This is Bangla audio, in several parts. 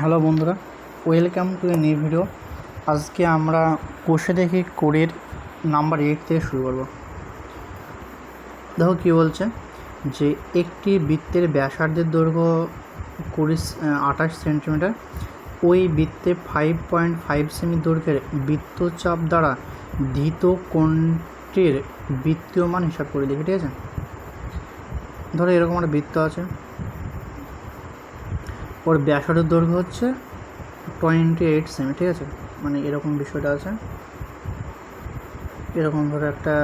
হ্যালো বন্ধুরা welcome to a new video আজকে আমরা কোষে দেখি কোডের নাম্বার এইট থেকে শুরু করব। দেখো কী বলছে, যে একটি বৃত্তের ব্যাসার্ধের দৈর্ঘ্য কুড়ি আঠাশ সেন্টিমিটার ওই বৃত্তে ফাইভ পয়েন্ট ফাইভ সেমি দৈর্ঘ্যের বৃত্তচাপ দ্বারা ধৃত কোণটির বৃত্তীয় মান হিসাব করে দেখি ঠিক আছে? ধরো এরকম একটা বৃত্ত আছে। ওর ব্যাসার্ধের দৈর্ঘ্য হচ্ছে টোয়েন্টি এইট সেমি ঠিক আছে? মানে এরকম বিষয়টা আছে। এরকম ধরো একটা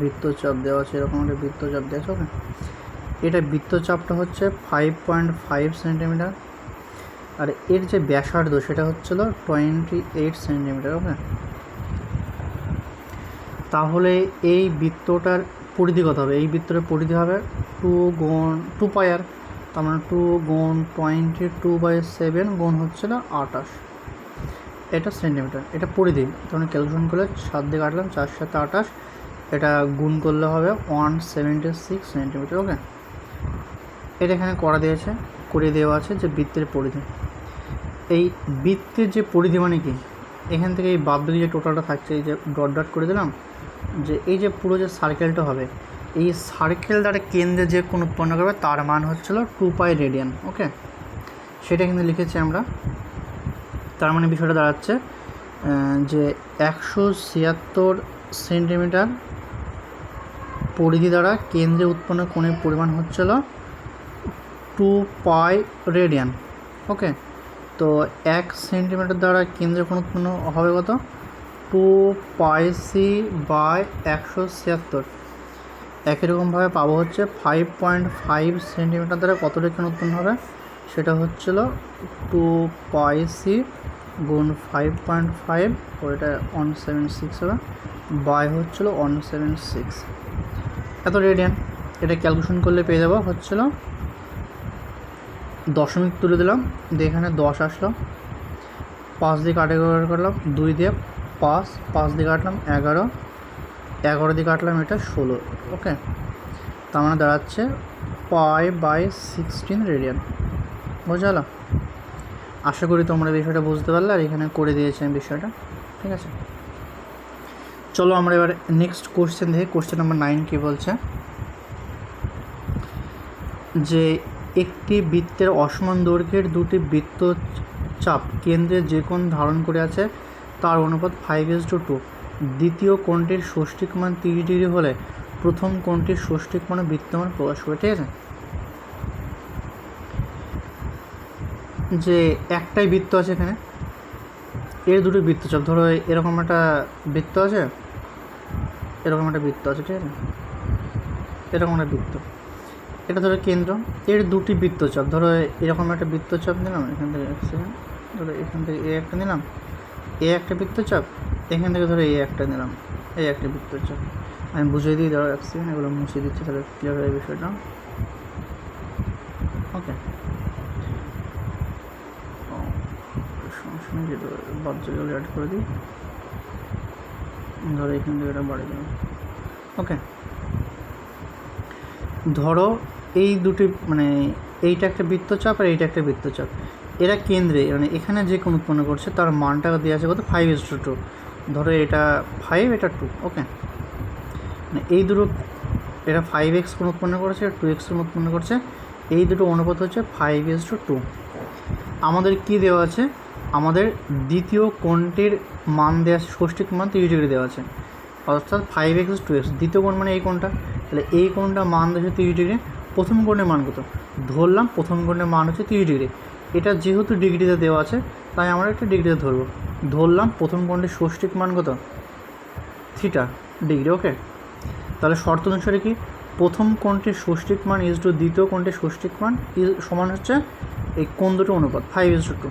বৃত্তচাপ দেওয়া আছে, এরকম একটা বৃত্তচাপ দেওয়া আছে ওকে এটা বৃত্তচাপটা হচ্ছে ফাইভ পয়েন্ট ফাইভ সেন্টিমিটার আর এর যে ব্যাসার্ধ, সেটা হচ্ছিল টোয়েন্টি এইট সেন্টিমিটার ওকে তাহলে এই বৃত্তটার পরিধি কত হবে? এই বৃত্তটার পরিধি হবে টু গুণ টু পায়ার তার মানে টু গুণ টোয়েন্টি টু বাই সেভেন গুণ হচ্ছিল আটাশ এটা সেন্টিমিটার এটা পরিধি। তখন ক্যালকুলেশন করলে সাত দিকে কাটলাম, চার সাথে আটাশ এটা গুণ করলে হবে one seventy six centimetre okay এটা এখানে করা দিয়েছে করে দেওয়া আছে যে বৃত্তের পরিধি। এই বৃত্তের যে পরিধি মানে কি? এখান থেকে এই বাদবাকি যে টোটালটা থাকছে, এই যে ডট ডট করে দিলাম, যে এই যে পুরো যে সার্কেলটা হবে এই সার্কেল দ্বারা কেন্দ্রে যে কোন উৎপন্ন করবে, তার মান হচ্ছিল টু পাই রেডিয়ান ওকে সেটা কিন্তু লিখেছি আমরা। তার মানে বিষয়টা দাঁড়াচ্ছে যে একশো ছিয়াত্তর সেন্টিমিটার পরিধি দ্বারা কেন্দ্রে উৎপন্ন কোণের পরিমাণ হচ্ছিল টু পাই রেডিয়ান ওকে তো এক সেন্টিমিটার দ্বারা কেন্দ্রে কোণ উৎপন্ন হবে কত? টু পাই সি বাই একশো ছিয়াত্তর। একই রকমভাবে পাবো হচ্ছে ফাইভ পয়েন্ট ফাইভ সেন্টিমিটার দ্বারা কতটা কোণ উৎপন্ন হবে? সেটা হচ্ছিল টু পাই সি গুণ ফাইভ পয়েন্ট ফাইভ ওইটা ওয়ান সেভেন সিক্স হবে বাই হচ্ছিল ওয়ান সেভেন সিক্স এত রেডিয়ান এটা ক্যালকুলেশন করলে পেয়ে যাব, হচ্ছিল দশমিক তুলে দিলাম, দিয়ে এখানে দশ আসলো। পাঁচ দিয়ে কাটে করলাম, দুই দিয়ে পাঁচ পাঁচ দিয়ে কাটলাম এগারো। এগারো দিয়ে কাটলাম, এটা ষোলো ওকে তার মানে দাঁড়াচ্ছে পাই বাই সিক্সটিন রেডিয়ান বোঝা গেল আশা করি তোমরা বিষয়টা বুঝতে পারলে, আর এখানে করে দিয়েছি আমি বিষয়টা, ঠিক আছে? চলো আমরা এবার নেক্সট কোশ্চেন দেখি কোশ্চেন নাম্বার নাইন কী বলছে? যে একটি বৃত্তের অসমান দৈর্ঘ্যের দুটি বৃত্ত চাপ কেন্দ্রে যে কোন ধারণ করে আছে, তার অনুপাত ফাইভ ইস টু টু দ্বিতীয় কোণটির ষষ্ঠিক মান তিরিশ ডিগ্রি হলে প্রথম কোণটির ষষ্ঠিক মানে বৃত্তমান প্রকাশ করে, ঠিক আছে? যে একটাই বৃত্ত আছে এখানে, এর দুটো বৃত্তচাপ, ধরো এরকম একটা বৃত্ত আছে, এরকম একটা বৃত্ত আছে, ঠিক আছে? এরকম একটা বৃত্ত। এটা ধরো কেন্দ্র, এর দুটি বৃত্তচাপ, ধরো এরকম একটা বৃত্তচাপ নিলাম, এখান থেকে এক সেকেন্ড ধরো এখান থেকে এ একটা নিলাম, এ একটা বৃত্তচাপ এখান থেকে ধরো এই একটা নিলাম। এই একটা বৃত্তচাপ আমি বুঝিয়ে ধরো এক সেকেন্ড এগুলো মুছিয়ে দিচ্ছি, তাহলে ক্লিয়ার হয়ে বিষয়টা। ওকে অ্যাড করে দিই। ধরো এখান থেকে এটা বাড়িয়ে দিলাম। ওকে ধরো এই দুটি মানে এইটা একটা বৃত্তচাপ আর এইটা একটা বৃত্তচাপ এরা কেন্দ্রে মানে এখানে যে কোনো উৎপন্ন করছে, তার মানটা দেওয়া আছে কত? ফাইভ ইস টু টু ধরো এটা ফাইভ এটা টু ওকে মানে এই দুটো, এটা ফাইভ এক্স কোন উৎপন্ন করেছে টু এক্স কোন উৎপন্ন করছে, এই দুটো অনুপাত হচ্ছে ফাইভ ইস টু টু আমাদের কি দেওয়া আছে? আমাদের দ্বিতীয় কোণটির মান দেওয়া আছে ষষ্ঠিক মান তিরিশ ডিগ্রি দেওয়া আছে। অর্থাৎ ফাইভ এক্স টু এক্স দ্বিতীয় কোণ মানে এই কোণটা। তাহলে এই কোণটা মান দিয়েছে তিরিশ ডিগ্রি, প্রথম কোণের মান কত? ধরলাম, প্রথম কোণের মান হচ্ছে তিরিশ ডিগ্রি। এটা যেহেতু ডিগ্রিতে দেওয়া আছে, তাই আমরা একটা ডিগ্রিতে ধরবো। ধরলাম, প্রথম কোণটির ষষ্ঠিক মান কত? থিটা ডিগ্রি ওকে তাহলে শর্ত অনুসারে কি? প্রথম কোণটির ষষ্ঠিক মান ইজ টু দ্বিতীয় কোণটির ষষ্ঠিক মান ইজ সমান হচ্ছে এই কোণ দুটো অনুপাত ফাইভ ইজ টু টু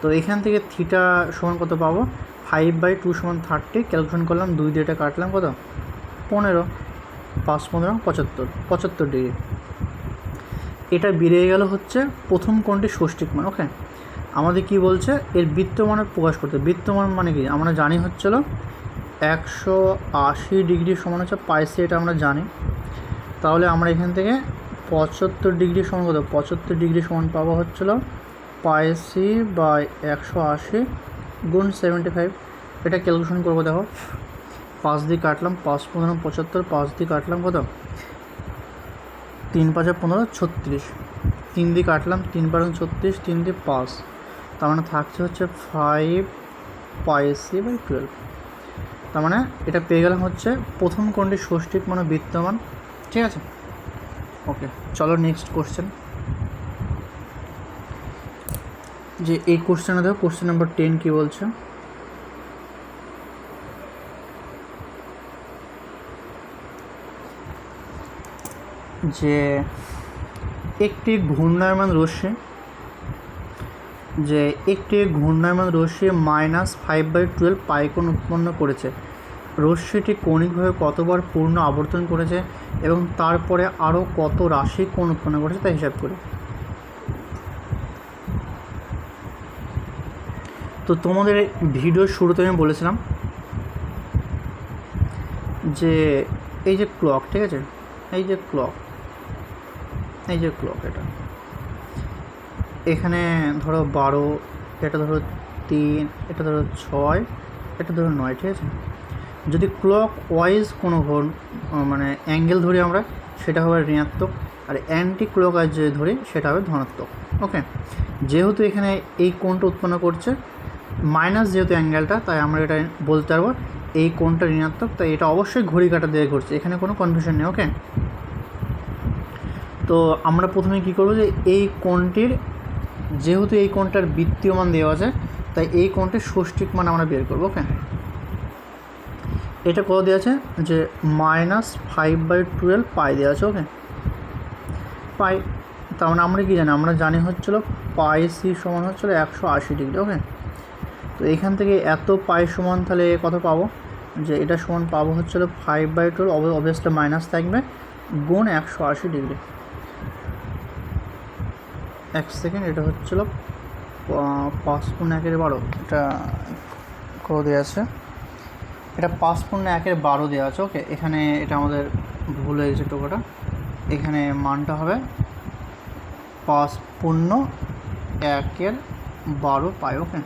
তো এখান থেকে থিটা সমান কত পাবো? ফাইভ বাই টু সমান থার্টি ক্যালকুলেশন করলাম, দুই দিয়ে এটা কাটলাম কত? পনেরো পাঁচ পনেরো, পঁচাত্তর পঁচাত্তর ডিগ্রি এটা বেরিয়ে গেল হচ্ছে প্রথম কোণটি ষষ্ঠিক মান ওকে আমাদের কি বলছে? এর বৃত্তমানের প্রকাশ করতে। বৃত্তমান মানে কি? আমরা জানি হচ্ছিল একশো আশি ডিগ্রি সমান হচ্ছে পাইসে এটা আমরা জানি। তাহলে আমরা এখান থেকে পঁচাত্তর ডিগ্রি সমান কত? পঁচাত্তর ডিগ্রি সমান পাবো হচ্ছিল পাই সি বাই একশো আশি গুণ সেভেন্টি ফাইভ। এটা ক্যালকুলেশন করব, দেখো। পাঁচ দিয়ে কাটলাম, পাঁচ পনেরো, পঁচাত্তর, পাঁচ দিয়ে কাটলাম কত? তিন পাঁচে পনেরো, ছত্রিশ। তিন দিয়ে কাটলাম, তিন বারো ছত্রিশ, তিন দিয়ে পাঁচ। তার মানে থাকছে হচ্ছে five pi C by twelve তার মানে এটা পেয়ে গেলাম হচ্ছে প্রথম কোনটি ষষ্ঠিক মানে বিদ্যমান। ঠিক আছে? ওকে চলো নেক্সট কোশ্চেন যে এই কোশ্চেনে দেখো কোশ্চেন নাম্বার টেন কী বলছে? যে একটি ঘূর্ণায়মান রশ্মি যে একটি ঘূর্ণায়মান রশ্মি মাইনাস ফাইভ বাই টুয়েলভ পাইকোণ উৎপন্ন করেছে। রশ্মিটি কৌণিকভাবে কতবার পূর্ণ আবর্তন করেছে এবং তারপরে আরও কত রাশি কোণ উৎপন্ন করেছে তা হিসাব করি। তো তোমাদের ভিডিও শুরুতে আমি বলেছিলাম যে এই যে ক্লক ঠিক আছে? এই যে ক্লক এই যে ক্লক এটা। এখানে ধরো বারো, এটা ধরো তিন, এটা ধরো ছয়, এটা ধরো নয়, ঠিক আছে? যদি ক্লক ওয়াইজ কোনো ঘর মানে অ্যাঙ্গেল ধরি আমরা, সেটা হবে ঋণাত্মক, আর অ্যান্টি ক্লক ওয়াইজ যদি ধরি, সেটা হবে ধনাত্মক ওকে যেহেতু এখানে এই কোণটা উৎপন্ন করছে মাইনাস যেহেতু অ্যাঙ্গেলটা তাই আমরা এটা বলতে পারব, এই কোণটা ঋণাত্মক, তাই এটা অবশ্যই ঘড়ি কাটা দিয়ে ঘুরছে, এখানে কোনো কনফিউশন নেই ওকে তো আমরা প্রথমে কী করব যে এই কোণটির যেহেতু এই কোণটার বৃত্তীয় মান দেওয়া আছে, তাই এই কোণটির ষষ্ঠিক মান আমরা বের করব ওকে এটা কত দেওয়া আছে? যে minus five by twelve pi দেওয়া আছে ওকে পাই তার মানে আমরা কী জানি? আমরা জানি হচ্ছিল পাই সি সমান হচ্ছিল একশো আশি ডিগ্রি ওকে তো এখান থেকে এত পাই সমান তাহলে কত পাবো? যে এটা সমান পাবো হচ্ছিল five by twelve obviously minus থাকবে, গুণ একশো আশি ডিগ্রি। এক সেকেন্ড, এটা হচ্ছিল পাঁচ পূর্ণ একের বারো, এটা কত দেওয়া আছে? এটা পাঁচ পূর্ণ একের বারো দেওয়া আছে, ওকে, এখানে এটা আমাদের ভুল হয়ে গেছে টোকাটা এখানে মানটা হবে পাঁচ পূর্ণ একের বারো পাই, ওকে।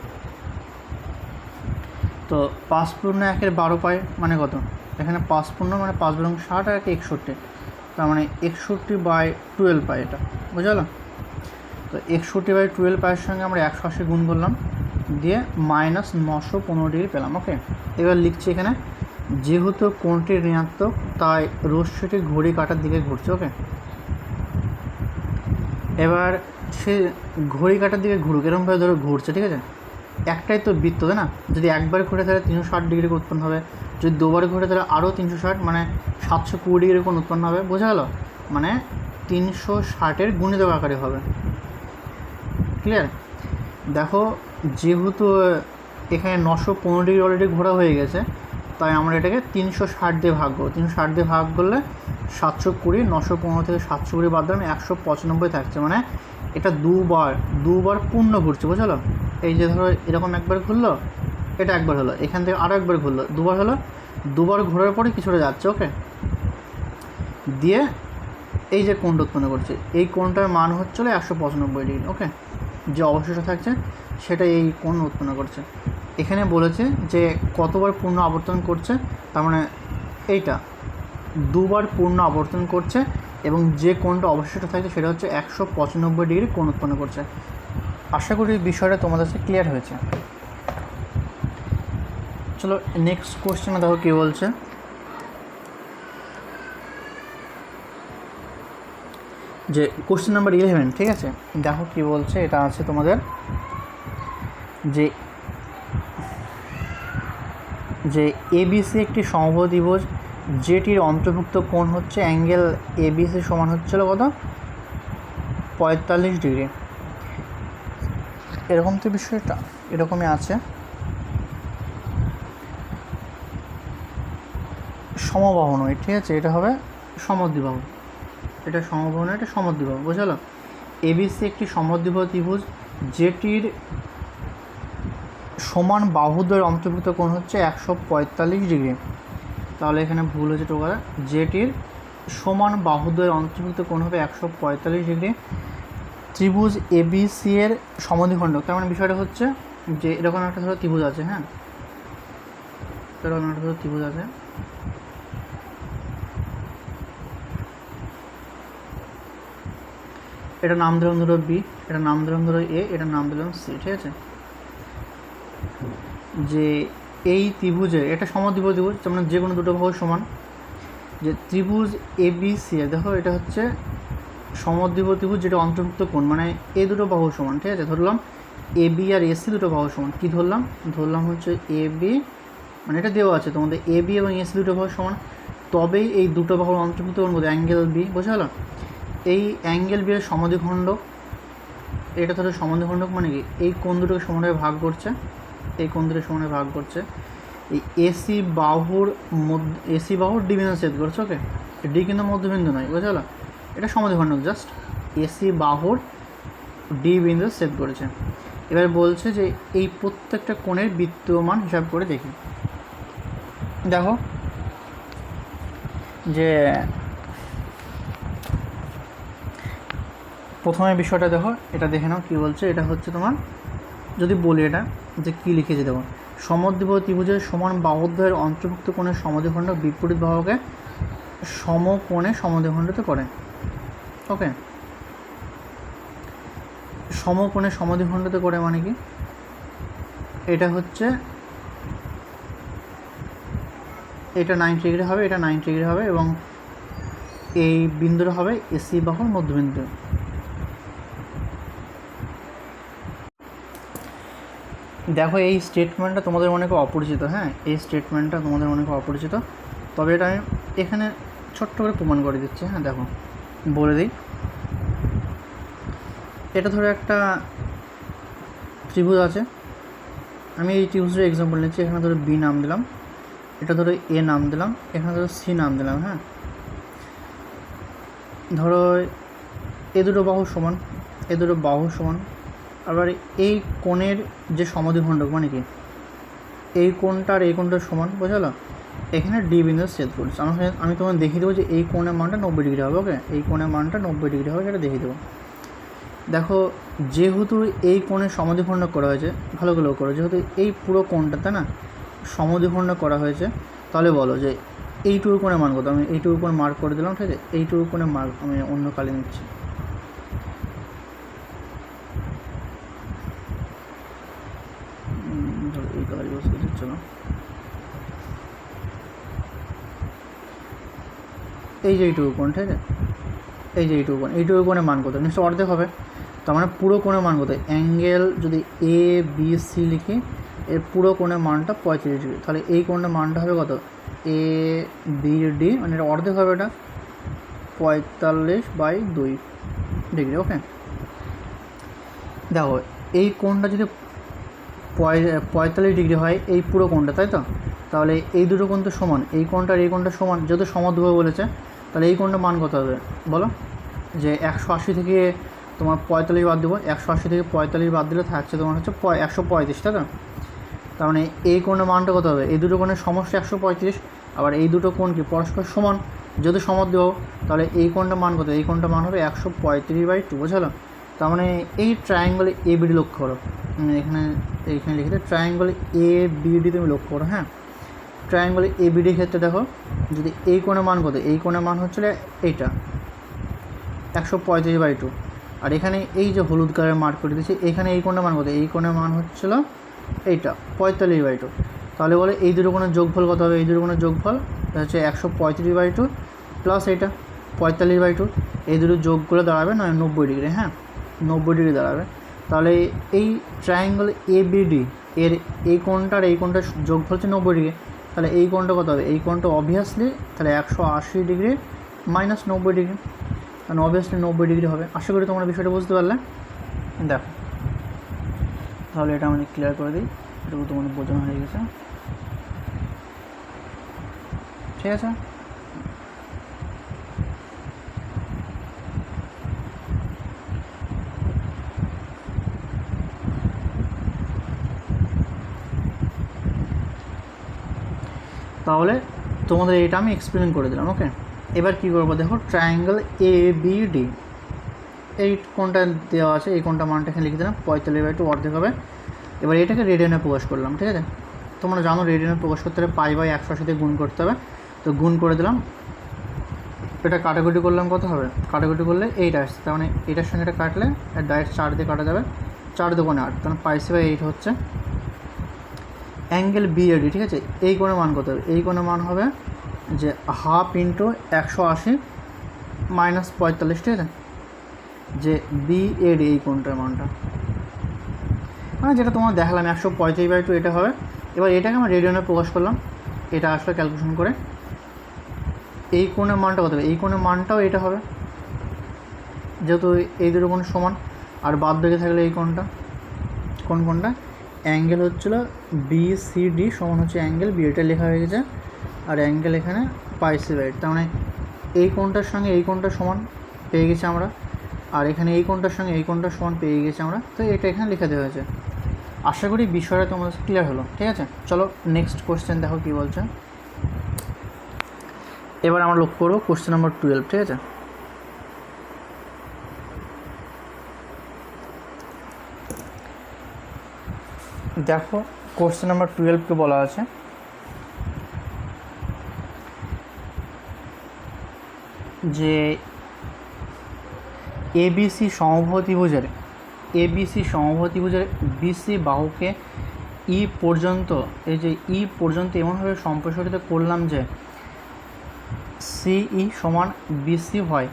তো পাঁচ পূর্ণ একের বারো পাই মানে কত? এখানে পাঁচ পূর্ণ মানে পাঁচ বরং ষাট আর একে একষট্টি, তার মানে একষট্টি বাই টুয়েলভ পাই এটা, বুঝলো? তো একষট্টি বাই টুয়েলভ পায়ের সঙ্গে আমরা একশো আশি গুণ করলাম, দিয়ে মাইনাস নশো পনেরো ডিগ্রি পেলাম ওকে এবার লিখছি এখানে, যেহেতু কোনটি ঋণাত্মক, তাই রশ্মিটি ঘড়ি কাটার দিকে ঘুরছে ওকে এবার সে ঘড়ি কাটার দিকে ঘুরুক এরকমভাবে ধরো ঘুরছে, ঠিক আছে? একটাই তো বৃত্ত, তাই না? যদি একবার ঘুরে তাহলে তিনশো ষাট ডিগ্রি উৎপন্ন হবে, যদি দুবার ঘুরে তাহলে আরও তিনশো ষাট মানে সাতশো কুড়ি ডিগ্রি কোণ উৎপন্ন হবে, বোঝা গেল? মানে তিনশো ষাটের গুণিত আকারে হবে। ক্লিয়ার দেখো, যেহেতু এখানে নশো পনেরো ডিগ্রি অলরেডি ঘোরা হয়ে গেছে, তাই আমরা এটাকে তিনশো ষাট দিয়ে ভাগ করব। তিনশো ষাট দিয়ে ভাগ করলে সাতশো কুড়ি, নশো পনেরো থেকে সাতশো কুড়ি বাদ দিলাম, একশো পঁচানব্বই থাকছে। মানে এটা দুবার দুবার পূর্ণ ঘুরছে, বুঝলো? এই যে ধরো, এরকম একবার ঘুরলো, এটা একবার হলো, এখান থেকে আরও একবার ঘুরলো, দুবার হলো, দুবার ঘোরার পরে কিছুটা যাচ্ছে ওকে দিয়ে এই যে কোণটা উৎপন্ন করছে, এই কোণটার মান হচ্ছিল একশো পঁচানব্বই ডিগ্রি ওকে অবশিষ্ট থাকছে সেটা এই কোণ উৎপন্ন করছে। এখানে বলেছে যে কতবার পূর্ণ আবর্তন করছে, তার মানে এইটা, দুবার পূর্ণ আবর্তন করছে এবং যে কোণটা অবশিষ্ট থাকছে, সেটা হচ্ছে একশো পঁচানব্বই ডিগ্রি কোণ উৎপন্ন করছে। আশা করি বিষয়টা তোমাদের কাছে ক্লিয়ার হয়েছে। চলো নেক্সট কোশ্চেনে দেখো কী বলছে। যে কোশ্চেন নাম্বার ইলেভেন ঠিক আছে? দেখো কি বলছে, এটা আছে তোমাদের যে যে এবিসি একটি সমবাহু যেটির অন্তর্ভুক্ত কোণ হচ্ছে অ্যাঙ্গেল এবিসি সমান হচ্ছিল কত? পঁয়তাল্লিশ ডিগ্রি। এরকম তো বিষয়টা, এরকমই আছে। সমবাহু নয়, ঠিক আছে? এটা হবে সমদ্বিবাহু এটা সমবাহু এটা সমদ্বিবাহু বুঝলো? এবিসি একটি সমদ্বিবাহু ত্রিভুজ, যেটির সমান বাহুদ্বয়ের অন্তর্ভুক্ত কোণ হচ্ছে একশো পঁয়তাল্লিশ ডিগ্রি। তাহলে এখানে ভুল হয়েছে টোকা যেটির সমান বাহুদ্বয়ের অন্তর্ভুক্ত কোণ হবে একশো পঁয়তাল্লিশ ডিগ্রি। ত্রিভুজ এবিসি এর সমদ্বিখণ্ড। তার মানে বিষয়টা হচ্ছে যে, এরকম একটা ধরো ত্রিভুজ আছে হ্যাঁ? এরকম একটা ধরো ত্রিভুজ আছে। এটা নাম দিলাম ধরো বি এটা নাম দিলাম ধরো এ এটা নাম দিলাম সি ঠিক আছে? যে এই ত্রিভুজের, এটা সমদ্বিভ ত্রিভুজ, তার মানে যে কোনো দুটো বাহু সমান। যে ত্রিভুজ এ বি সি দেখো এটা হচ্ছে সমদ্বিভ ত্রিভুজ যেটা অন্তর্ভুক্ত কোণ মানে এ দুটো বাহু সমান, ঠিক আছে? ধরলাম এ বি আর এসি দুটো বাহু সমান, কী ধরলাম? ধরলাম হচ্ছে এ বি মানে এটা দেওয়া আছে, তোমাদের এ বি এবং এসি দুটো বাহু সমান। তবেই এই দুটো বাহুর অন্তর্ভুক্ত কোণ অ্যাঙ্গেল বি বোঝা গেল এই অ্যাঙ্গেল বি এর সমাধিখণ্ড এটা ধরো সমাধিখণ্ডক মানে কি? এই কোণ দুটোকে সমানভাবে ভাগ করছে, এই কোণ দুটো সমানভাবে ভাগ করছে। এই এসি বাহুর মধ্য এসি বাহুর ডি বিন্দু ছেদ করছে ওকে ডি কিন্তু মধ্যবিন্দু নয় বুঝা গেল এটা সমাধিখণ্ডক জাস্ট এসি বাহুর ডি বিন্দু সেভ করেছে। এবার বলছে যে এই প্রত্যেকটা কোণের বিদ্যমান হিসাব করে দেখি। দেখো, যে প্রথমে বিষয়টা দেখো, এটা দেখে নাও কী বলছে, এটা হচ্ছে তোমার, যদি বলি এটা, যে কী লিখেছে দেখো সমদ্বিব ত্রিভুজের সমান বাহুদ্বয়ের অন্তর্ভুক্ত কোণের সমাধিখণ্ড বিপরীত বাহুকে সমকোণে সমাধিখণ্ডিত করে। ওকে? সমকোণে সমাধিখণ্ডিত করে মানে কি? এটা হচ্ছে, এটা নাইনটি ডিগ্রি হবে, এটা নাইনটি ডিগ্রি হবে এবং এই বিন্দুটা হবে এসি বাহুর মধ্যবিন্দু। দেখো, এই স্টেটমেন্টটা তোমাদের খুব অপরিচিত হ্যাঁ? এই স্টেটমেন্টটা তোমাদের খুব অপরিচিত। তবে এটা আমি এখানে ছোট্ট করে প্রমাণ করে দিচ্ছি হ্যাঁ দেখো, বলে দিই। এটা ধরো একটা ত্রিভুজ আছে। আমি এই ত্রিভুজের এক্সাম্পল নিচ্ছি, এখানে ধরো বি নাম দিলাম। এটা ধরো এ নাম দিলাম, এখানে ধরো সি নাম দিলাম হ্যাঁ? ধরো, এ দুটো বাহু সমান, এ দুটো বাহু সমান আবার এই কোণের যে সমাধিখণ্ডক মানে কি? এই কোণটা আর এই কোণটা সমান, বোঝালো? এখানে ডি বিন্দু সেট করছে। আমি আমি তোমাকে দেখিয়ে দেবো যে এই কোণের মানটা নব্বই ডিগ্রি হবে ওকে এই কোণের মানটা নব্বই ডিগ্রি হবে, সেটা দেখিয়ে দেবো। দেখো, যেহেতু এই কোণের সমাধিখণ্ড করা হয়েছে, ভালো করে করো, যেহেতু এই পুরো কোণটাতে না সমাধিখণ্ড করা হয়েছে, তাহলে বলো যে এইটুকু কোণে মান কত? আমি এইটুকু কোণ মার্ক করে দিলাম, ঠিক আছে? এইটুকু কোণে মার্ক আমি অন্য কালে নিচ্ছি উম, ধরো এই কালার ইউজ করে দিচ্ছ না এই যে এইটুকু কোণ, ঠিক আছে? এই যে এইটুকু কোণ, এইটুকু কোণের মান কত? নিশ্চয় অর্ধেক হবে। তার মানে পুরো কোণের মান কত? অ্যাঙ্গেল যদি এ বি সি লিখি, এর পুরো কোণের মানটা পঁয়ত্রিশ ডিগ্রি। তাহলে এই কোণের মানটা হবে কত? এ বি ডি মানে এটা অর্ধেক হবে এটা। পঁয়তাল্লিশ বাই দুই ডিগ্রি, ওকে? দেখো, এই কোণটা যদি পঁয়- পঁয়তাল্লিশ ডিগ্রি হয়, এই পুরো কোণটা, তাই তো? তাহলে এই দুটো কোণ তো সমান। এই কোণটা আর এই কোণটা সমান, যেহেতু সমদ্বিবাহু বলেছে তাহলে এই কোণটা মান কত হবে? বলো। যে একশো আশি থেকে তোমার পঁয়তাল্লিশ বাদ দেবো। একশো আশি থেকে পঁয়তাল্লিশ বাদ দিলে থাকছে তোমার হচ্ছে একশো পঁয়ত্রিশ, তাই তো? তার মানে এই কোণের মানটা কত হবে? এই দুটো কোণের সমস্যা একশো পঁয়ত্রিশ, আবার এই দুটো কোণ কি পরস্পর সমান? যেহেতু সমদ্বিবাহু তাহলে এই কোণটা মান কত? এই কোণটা মান হবে একশো পঁয়ত্রিশ বাই টু, বোঝালো? তার মানে এই ট্রায়াঙ্গলে এ বিডি লক্ষ্য করো। এখানে এইখানে লিখে ট্রায়াঙ্গলে এ বিডি তুমি লক্ষ্য করো হ্যাঁ? ট্রায়াঙ্গলে এ বিডির ক্ষেত্রে দেখো, যদি এই কোণের মান কত এই কোণের মান হচ্ছিল এইটা, একশো পঁয়ত্রিশ বাই টু আর এখানে এই যে হলুদ কালার মার্ক করে দিয়েছি, এখানে এই কোণের মান কত এই কোণের মান হচ্ছিল এইটা, পঁয়তাল্লিশ বাই টু তাহলে বলে এই দুটো কোণের যোগফল কত হবে? এই দুটো কোণের যোগফল হচ্ছে একশো পঁয়ত্রিশ বাই টু প্লাস এইটা, পঁয়তাল্লিশ বাই টু এই দুটো যোগ করে দাঁড়াবে নয়, নব্বই ডিগ্রি হ্যাঁ নব্বই ডিগ্রি দাঁড়াবে। তাহলে এই ট্রায়াঙ্গল এ বিডি এর এই কোণটা আর এই কোণটার যোগফল হচ্ছে নব্বই ডিগ্রি। তাহলে এই কোণটা কত হবে? এই কোণটা অবভিয়াসলি তাহলে একশো আশি ডিগ্রি মাইনাস নব্বই ডিগ্রি। কারণ অবভিয়াসলি নব্বই ডিগ্রি হবে। আশা করি তোমরা বিষয়টা বুঝতে পারলে। দেখো। তাহলে এটা আমি ক্লিয়ার করে দিই। এটুকু তোমাদের বোঝানো হয়ে গেছে। ঠিক আছে? তাহলে তোমাদের এটা আমি এক্সপ্লেন করে দিলাম ওকে এবার কী করব দেখো ট্রায়াঙ্গেল এ বি ডি এই কোনটা দেওয়া আছে, এই কোনটা মানটা এখানে লিখে দিলাম, পঁয়তাল্লিশ বাই টু অর্ধেক হবে। এবার এটাকে রেডিয়ানে প্রকাশ করলাম, ঠিক আছে? তোমরা জানো রেডিয়ানে প্রকাশ করতে হলে পাই বাই একশো আশিতে গুণ করতে হবে। তো গুণ করে দিলাম, এটা কাটাকুটি করলাম কত হবে? কাটাকুটি করলে এইটা আসছে, তার মানে এটার সঙ্গে এটা কাটলে ডাইরেক্ট চার দিয়ে কাটা যাবে, চার দোকানে আট তাহলে পাইসি বাই এইট হচ্ছে অ্যাঙ্গেল বিএডি ঠিক আছে? এই কোণের মান কত হবে? এই কোণের মান হবে যে হাফ ইন্টু একশো আশি মাইনাস পঁয়তাল্লিশ, ঠিক আছে? যে বিএডি এই কোণটার মানটা। মানে যেটা তোমার দেখালাম, একশো পঁয়ত্রিশ বাই টু এটা হবে। এবার এটাকে আমরা রেডিয়নে প্রকাশ করলাম। এটা আসলে ক্যালকুলেশন করে। এই কোণের মানটা কত হবে? এই কোণের মানটাও এটা হবে। যেহেতু এই দুটো কোণ সমান, আর বাদ বেঁকে থাকলে এই কোণটা, কোন কোণটা? অ্যাঙ্গেল হচ্ছিল বি সি ডি সমান হচ্ছে অ্যাঙ্গেল বি এটা লেখা হয়ে গেছে, আর অ্যাঙ্গেল এখানে পাইসি বাইট তার মানে এই কোণটার সঙ্গে এই কোণটা সমান পেয়ে গেছি আমরা, আর এখানে এই কোণটার সঙ্গে এই কোণটা সমান পেয়ে গেছি আমরা, তো এটা এখানে লিখে দেওয়া হয়েছে। আশা করি বিষয়টা তোমাদের ক্লিয়ার হলো, ঠিক আছে? চলো নেক্সট কোশ্চেন দেখো কী বলছে। এবার আমরা লক্ষ্য করব কোশ্চেন নাম্বার টুয়েলভ ঠিক আছে? দেখো কোশ্চেন নাম্বার টুয়েলভকে বলা আছে। যে এবিসি সমভূতিভুজের এবিসি সমভূতিভুজের বিসি বাহুকে ই পর্যন্ত, এই যে ই পর্যন্ত এমনভাবে সম্প্রসারিত করলাম যে সিই সমান বিসি হয়।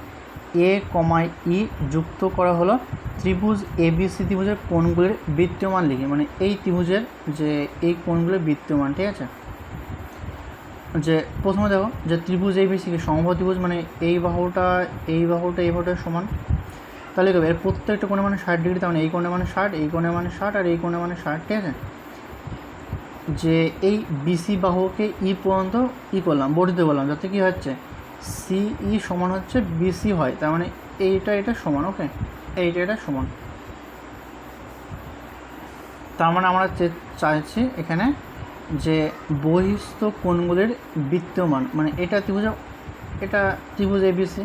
এ কমায় ই যুক্ত করা হলো ত্রিভুজ এবিসি ত্রিভুজের কোণগুলির বৃত্তীয়মান লিখি মানে এই ত্রিভুজের যে এই কোণগুলির বৃত্তীয়মান ঠিক আছে? যে প্রথমে দেখো যে ত্রিভুজ এবিসি কি সমবাহু ত্রিভুজ মানে এই বাহুটা এই বাহুটা, এই বাহুটার সমান। তাহলে কী হবে এর প্রত্যেকটা কোণে মানে ষাট ডিগ্রি, তার মানে এই কোণে মানে ষাট, এই কোণে মানে ষাট, আর এই কোণে মানে ষাট, ঠিক আছে? যে এই বিসি বাহুকে ই পর্যন্ত ই করলাম, বর্ধিত করলাম, যাতে কী হচ্ছে? সিই সমান হচ্ছে বিসি হয়, তার মানে এইটা, এটা সমান ওকে এইটা এটা সমান। তার মানে আমরা চাইছি এখানে যে বহিস্থ কোণগুলির বৃত্তমান মানে এটা ত্রিভুজ এটা ত্রিভুজ এবিসি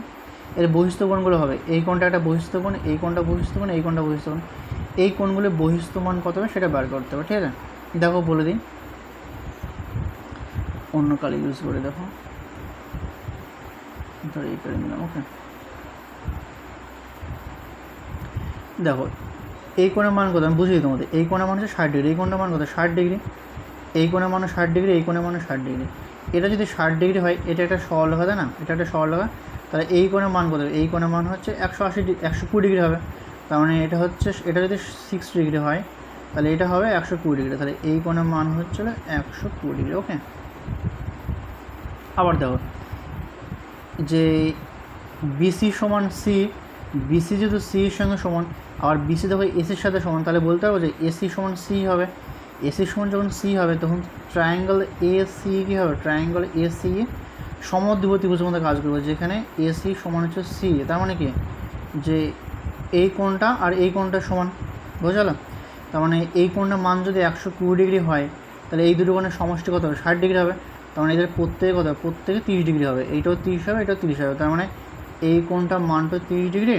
এর বহিস্থ কোণগুলো হবে। এই কোণটা একটা বহিস্থ কোণ, এই কোণটা বহিস্থ কোণ, এই কোণটা বহিস্থ কোণ। এই কোণগুলির বহিস্থ মান কত হবে সেটা বার করতে হবে, ঠিক আছে? দেখো, বলে দিই। অন্য কালি ইউজ করে দেখো। ধরো এই করে নিলাম ওকে দেখো, এই কোণের মান কত? আমি বুঝিয়ে তোমাদের। এই কোণের মান হচ্ছে ষাট ডিগ্রি, এই কোণের মান কত? ষাট ডিগ্রি। এই কোণের মান ষাট ডিগ্রি, এই কোণের মান ষাট ডিগ্রি। এটা যদি ষাট ডিগ্রি হয়, এটা একটা সরলরেখা তাই না? এটা একটা সরলরেখা তাহলে এই কোণের মান কত? এই কোণের মান হচ্ছে একশো আশি একশো কুড়ি ডিগ্রি হবে। তার মানে এটা হচ্ছে, এটা যদি সিক্স ডিগ্রি হয়, তাহলে এটা হবে একশো কুড়ি ডিগ্রি। তাহলে এই কোণের মান হচ্ছিল একশো কুড়ি ডিগ্রি, ওকে? আবার দেখো, যে বিসি সমান সি বিসি যেহেতু সি এর সঙ্গে সমান আবার বিসি দেখো এসির সাথে সমান, তাহলে বলতে পারব যে এসি সমান সি হবে। এসি সমান যখন সি হবে, তখন ট্রায়াঙ্গেল এ সি কী হবে? ট্রায়াঙ্গেল এ সি সমদ্বিবর্তী ভুজের মধ্যে কাজ করবে, যেখানে এসি সমান হচ্ছে সি তার মানে কি? যে এই কোণটা আর এই কোণটা সমান বোঝালো তার মানে এই কোণটার মান যদি একশো কুড়ি ডিগ্রি হয়, তাহলে এই দুটো কোণের সমষ্টি কত হবে? ষাট ডিগ্রি হবে। তার মানে এদের প্রত্যেকে কত? প্রত্যেকে তিরিশ ডিগ্রি হবে। এইটাও তিরিশ হবে, এটাও তিরিশ হবে। তার মানে এই কোণটার মানটা তিরিশ ডিগ্রি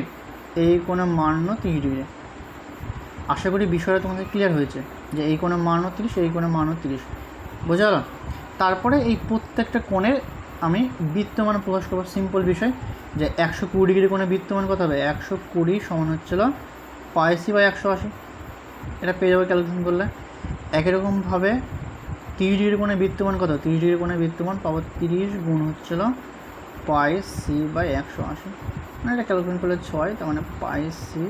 এই কোণের মানও তিরিশ ডিগ্রি। আশা করি বিষয়টা তোমাদের ক্লিয়ার হয়েছে যে এই কোণের মানও তিরিশ, এই কোণের মানও তিরিশ। বোঝা গেল? তারপরে এই প্রত্যেকটা কোণের আমি বৃত্তমান প্রকাশ করব সিম্পল বিষয় যে একশো কুড়ি ডিগ্রি কোণে বৃত্তমান কত হবে? একশো কুড়ি সমান হচ্ছিল পাইসি বা একশো আশি। এটা পেয়ে যাবে ক্যালকুলেশন করলে। একই রকমভাবে তিরিশ ডিগ্রি কোণে বৃত্তমান কত? তিরিশ ডিগ্রি কোণে বৃত্তমান পাবো তিরিশ গুণ হচ্ছিল পাই সি বাই একশো আশি। মানে এটা ক্যালকুলেশন করলে ছয়, তার মানে পাই সি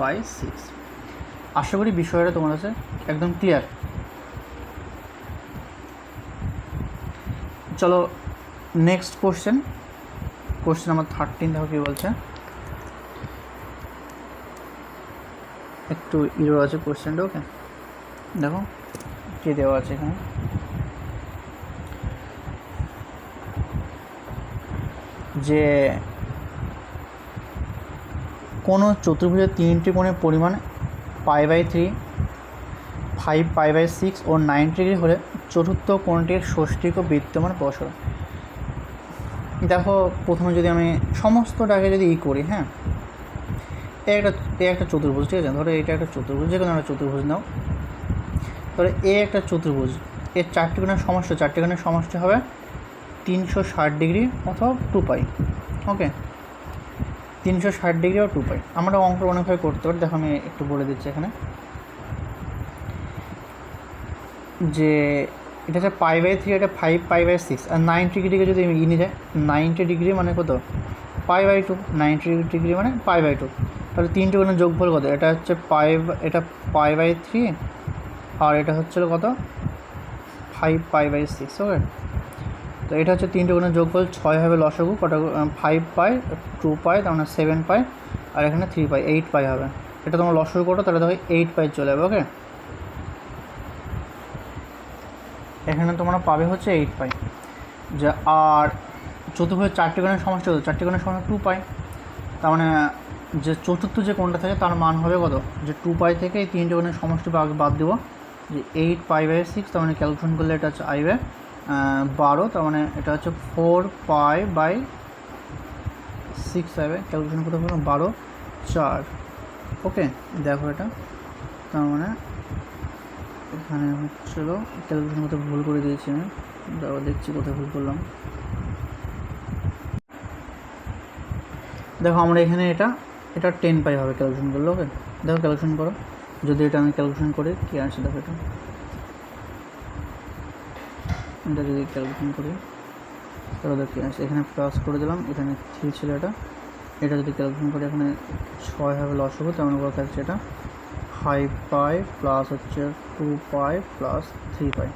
বাই সিক্স আশা করি বিষয়টা তোমার কাছে একদম ক্লিয়ার চলো next question question number thirteen দেখো কী বলছে। একটু ইরো আছে কোশ্চেনটা ওকে দেখো, কী দেওয়া আছে এখানে? যে কোনো চতুর্ভুজের তিনটি কোণের পরিমাণ pi by three, five pi by six O nine degree হলে চতুর্থ কোণটির ষষ্ঠিক ও বৃত্তমান প্রসর দেখো, প্রথমে যদি আমি সমস্তটাকে যদি ই করি হ্যাঁ এ একটা এ একটা চতুর্ভুজ, ঠিক আছে? ধরো এটা একটা চতুর্ভুজ যে কোনো একটা চতুর্ভুজ নাও। ধরো এ একটা চতুর্ভুজ, এর চারটি কোণের সমস্যা চারটি কোণের সমস্যা হবে তিনশো ষাট ডিগ্রি অথবা টু পাই ওকে তিনশো ষাট ডিগ্রি বা টু পাই আমরা অঙ্ক অনেকভাবে করতে পারি। দেখো আমি একটু বলে দিচ্ছি এখানে। যে এটা হচ্ছে পাই বাই থ্রি এটা ফাইভ পাই বাই সিক্স আর নাইনটি ডিগ্রিকে যদি আমি ইনি যায় নাইনটি ডিগ্রি মানে কত? Pi by two ninety degree মানে পাই বাই টু তাহলে তিনটে কোনো যোগফল কত? এটা হচ্ছে পাই এটা পাই বাই থ্রি আর এটা হচ্ছিল কত? Five pi by six okay তো এটা হচ্ছে তিনটে কোনো যোগফল, ছয় হবে লসগু, কটা ফাইভ পাই টু পাই, তার মানে সেভেন পাই, আর এখানে থ্রি পাই এইট পাই হবে। এটা তোমার লসগু করো, তাহলে দেখো এইট পাই চলে যাবে ওকে এখানে তোমরা পাবে হচ্ছে এইট পাই। যে, আর চতুর্ভুজের চারটি কোণের সমষ্টি কত চারটি কোণের সমষ্টি টু পাই। তার মানে যে চতুর্থ যে কোণটা থাকে, তার মান হবে কত? যে টু পাই থেকে এই তিনটে কোণের সমষ্টি বাদ দেবো। যে এইট পাই বাই সিক্স তার মানে ক্যালকুলেশন করলে এটা হচ্ছে আইবে বারো, তার মানে এটা হচ্ছে ফোর পাই বাই সিক্স আইবে ক্যালকুলেশন করতে পারব বারো, চার। ওকে দেখো এটা। তার মানে এখানে হচ্ছিল ক্যালকুলেশন করতে ভুল করে দিয়েছি আমি। দাঁড়াও দেখছি কোথায় ভুল করলাম। দেখো, আমরা এখানে এটা এটা টেন পাই হবে ক্যালকুলেশন করলে ওকে দেখো ক্যালকুলেশন করো। যদি এটা আমি ক্যালকুলেশন করি, কী আছে দেখো এটা? এটা যদি ক্যালকুলেশন করি, তাহলে দেখো এখানে প্লাস করে দিলাম, এখানে থ্রি ছিল এটা। এটা যদি ক্যালকুলেশন করি, এখানে ছয় হবে লস হবে তেমন কত থাকছে এটা। ফাইভ পাই প্লাস হচ্ছে two pi plus three pi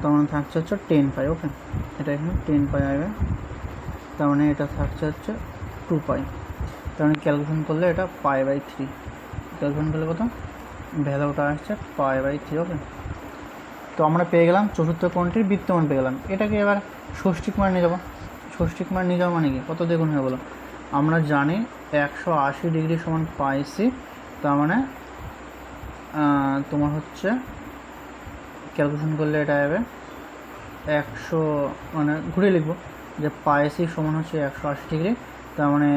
তার মানে থাকছে হচ্ছে টেন পাই ওকে এটা এখানে টেন পাই আসবে। তার মানে এটা থাকছে হচ্ছে টু পাই তার মানে ক্যালকুলেশন করলে এটা পাই বাই থ্রি ক্যালকুলেশন করলে কত? ভ্যালুটা আসছে পাই বাই থ্রি ওকে তো আমরা পেয়ে গেলাম চতুর্থ কোণটির বৃত্তমান পেয়ে গেলাম। এটাকে এবার ষষ্ঠিক মান নিয়ে যাব। ষষ্ঠিক মান নিয়ে যাওয়া মানে কি? কত দ্বিগুণ হয়ে বলো আমরা জানি একশো আশি ডিগ্রি সমান পাই সি, তার মানে তোমার হচ্ছে ক্যালকুলেশন করলে এটা যাবে একশো মানে ঘুরে লিখব যে পাই সি সমান হচ্ছে একশো আশি ডিগ্রি, তার মানে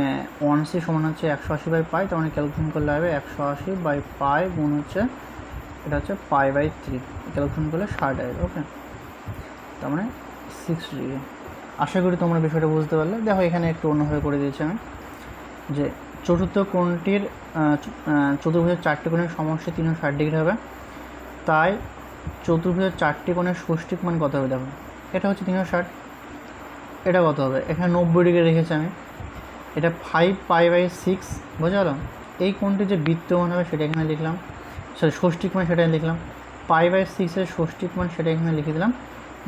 ওয়ান সি সমান হচ্ছে একশো আশি বাই পাই, তার মানে ক্যালকুলেশন করলে হবে একশো আশি বাই পাই গুণ হচ্ছে এটা হচ্ছে পাই বাই থ্রি ক্যালকুলেশন করলে ষাট আসবে ওকে তার মানে সিক্স ডিগ্রি আশা করি তোমরা বিষয়টা বুঝতে পারলে। দেখো, এখানে একটু অন্যভাবে করে দিয়েছি আমি। যে চতুর্থ কোণটির চতুর্ভুজের চারটি কোণের সমষ্টি তিনশো ষাট ডিগ্রি হবে। তাই চতুর্ভুজের চারটি কোণের ষষ্ঠিক মান কত হবে দেখো? এটা হচ্ছে তিনশো ষাট। এটা কত হবে? এখানে নব্বই ডিগ্রি রেখেছি আমি। এটা ফাইভ পাই বাই সিক্স বোঝা গেল? এই কোণটি যে বৃত্তমান হবে সেটা এখানে লিখলাম। সরি ষষ্ঠিক মান সেটা লিখলাম। পাই বাই সিক্সের ষষ্ঠিক মান সেটা এখানে লিখে দিলাম।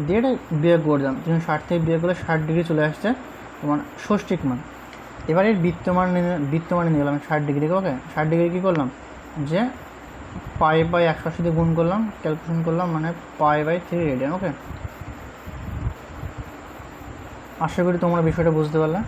দিয়ে এটা বিয়োগ করে দিলাম। তিনশো ষাট থেকে বিয়োগ করলে ষাট ডিগ্রি চলে আসছে, তোমার ষষ্ঠিক মান এবার এর বৃত্তমান বৃত্তমানে নিয়ে গেলাম ষাট ডিগ্রিকে ওকে? ষাট ডিগ্রি কী করলাম? যে পাই বাই একশো আশি গুণ করলাম ক্যালকুলেশন করলাম মানে pi by three radian okay? আশা করি তোমরা বিষয়টা বুঝতে পারলে।